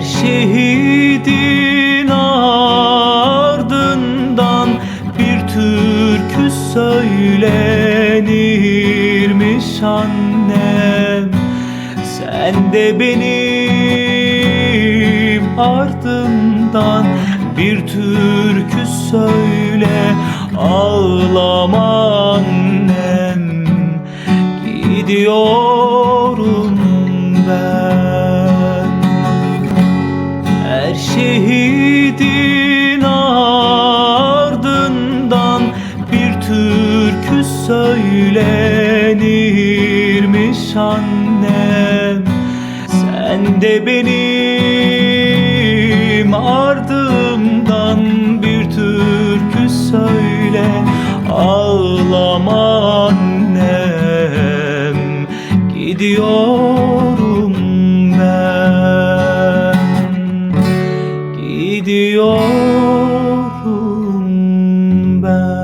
Her şehidin ardından bir türkü söylenirmiş annem. Sen de benim ardımdan bir türkü söyle Ağlama annem. Gidiyorum şehidin ardından bir türkü söylenirmiş annem. Sen de benim ardımdan bir türkü söyle Ağlama annem gidiyorum ben.